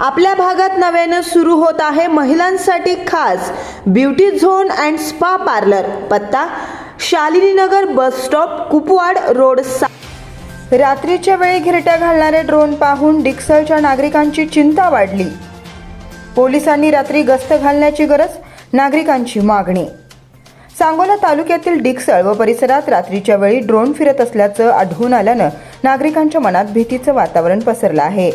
आपल्या भागात नव्यानं सुरू होत आहे महिलांसाठी खास beauty zone and spa parlour. पत्ता Shalininagar bus stop Kupwad road सा रात्रीच्या वेळी घिरट्या घालणारे ड्रोन पाहून डिक्सलच्या नागरिकांची चिंता वाढली. पोलिसांनी रात्री गस्त घालण्याची गरज नागरिकांची मागणी. सांगोला तालुक्यातील डिक्सळ व परिसरात रात्रीच्या वेळी ड्रोन फिरत असल्याचं आढळून आल्यानं नागरिकांच्या मनात भीतीचं वातावरण पसरलं आहे.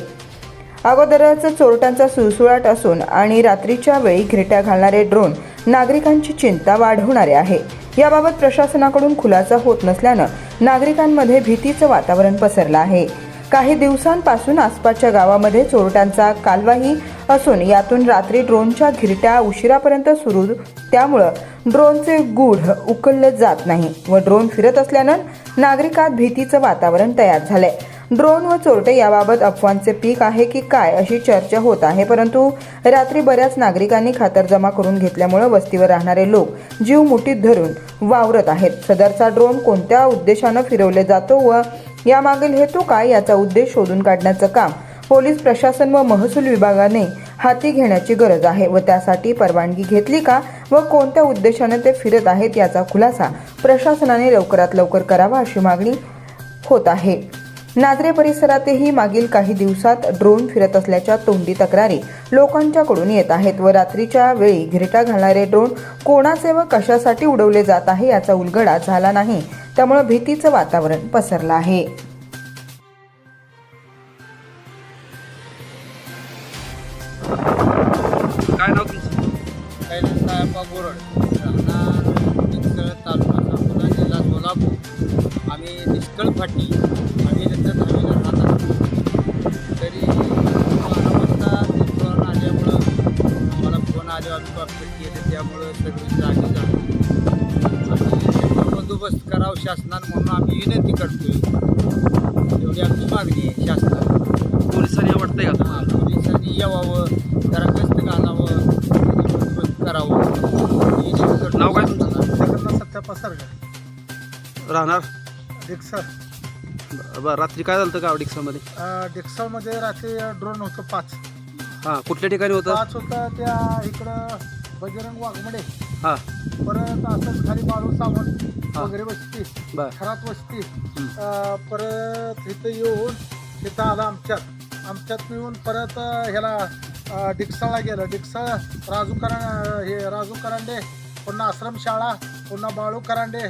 अगोदरच चोरट्यांचा सुळसुळाट असून आणि रात्रीच्या वेळी घिरट्या घालणारे ड्रोन नागरिकांची चिंता वाढवणारे आहे. याबाबत प्रशासनाकडून खुलासा होत नसल्यानं नागरिकांमध्ये भीतीचं वातावरण पसरलं आहे. काही दिवसांपासून आसपासच्या गावामध्ये चोरट्यांचा कालवाही असून यातून रात्री ड्रोनच्या घिरट्या उशिरापर्यंत सुरू त्यामुळं ड्रोनचे गूढ उकललं जात नाही व ड्रोन फिरत असल्यानं नागरिकात भीतीचं वातावरण तयार झालंय. ड्रोन व चोरटे याबाबत अफवांचे पीक आहे की काय अशी चर्चा होत आहे. परंतु रात्री बऱ्याच नागरिकांनी खातरजमा करून घेतल्यामुळे वस्तीवर राहणारे लोक जीव मुठीत धरून वावरत आहेत. सदरचा ड्रोन कोणत्या उद्देशानं फिरवले जातो व यामागील हेतू काय याचा उद्देश शोधून काढण्याचं काम पोलीस प्रशासन व महसूल विभागाने हाती घेण्याची गरज आहे व त्यासाठी परवानगी घेतली का व कोणत्या उद्देशाने ते फिरत आहेत याचा खुलासा प्रशासनाने लवकरात लवकर करावा अशी मागणी होत आहे. नाझरे परिसरातही मागील काही दिवसात ड्रोन फिरत असल्याच्या तोंडी तक्रारी लोकांच्याकडून येत आहेत व रात्रीच्या वेळी घिरटा घालणारे ड्रोन कोणाचे व कशासाठी उडवले जात आहे याचा उलगडा झाला नाही. त्यामुळे भीतीचं वातावरण पसरलं आहे. काय नाव तुमचं? आम्ही निष्कळ फाटी आम्ही नंतर दहावीला राहतात तरी बारा वाजता निष्कळून आल्यामुळं आम्हाला फोन आले आम्ही कॉपरेट केले त्यामुळं सगळी जागी आणि त्याचा बंदोबस्त करावं शासनानं म्हणून आम्ही विनंती करतोय. एवढी आमची मागणी आहे शासनाला. पोलिसांनी वाटतंय का? हा, पोलिसांनी यावावं जरा गस्त घालावं बंदोबस्त करावं. ही नाव काय तुमचं? राहणार? डिक्सर बरं रात्री काय झालं होतं का डिक्सामध्ये डिक्सरमध्ये रात्री ड्रोन होतं पाच. हां कुठल्या ठिकाणी होतं? पाच होतं त्या इकडं बजरंग वाघमडे. हां. परत असंच खाली बाळू सावंत हा. वगैरे वस्ती बर. खरात वस्ती. अं, परत इथं येऊन तिथं आलं आमच्यात. आमच्यात येऊन परत अं, ह्याला अं, डिक्सळला गेलं. डिक्सळ राजू करा हे राजू करांडे पुन्हा आश्रमशाळा पुन्हा बाळू करांडे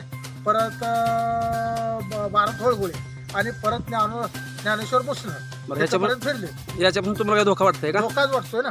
परत अं, भारत होळगुळे आणि परत ज्ञानो ज्ञानेश्वर ह्याच्यामध्ये त्याच्यापर्यंत फिरले. याच्यापासून तुम्हाला काय धोका वाटतंय का? धोकाच वाटतोय ना.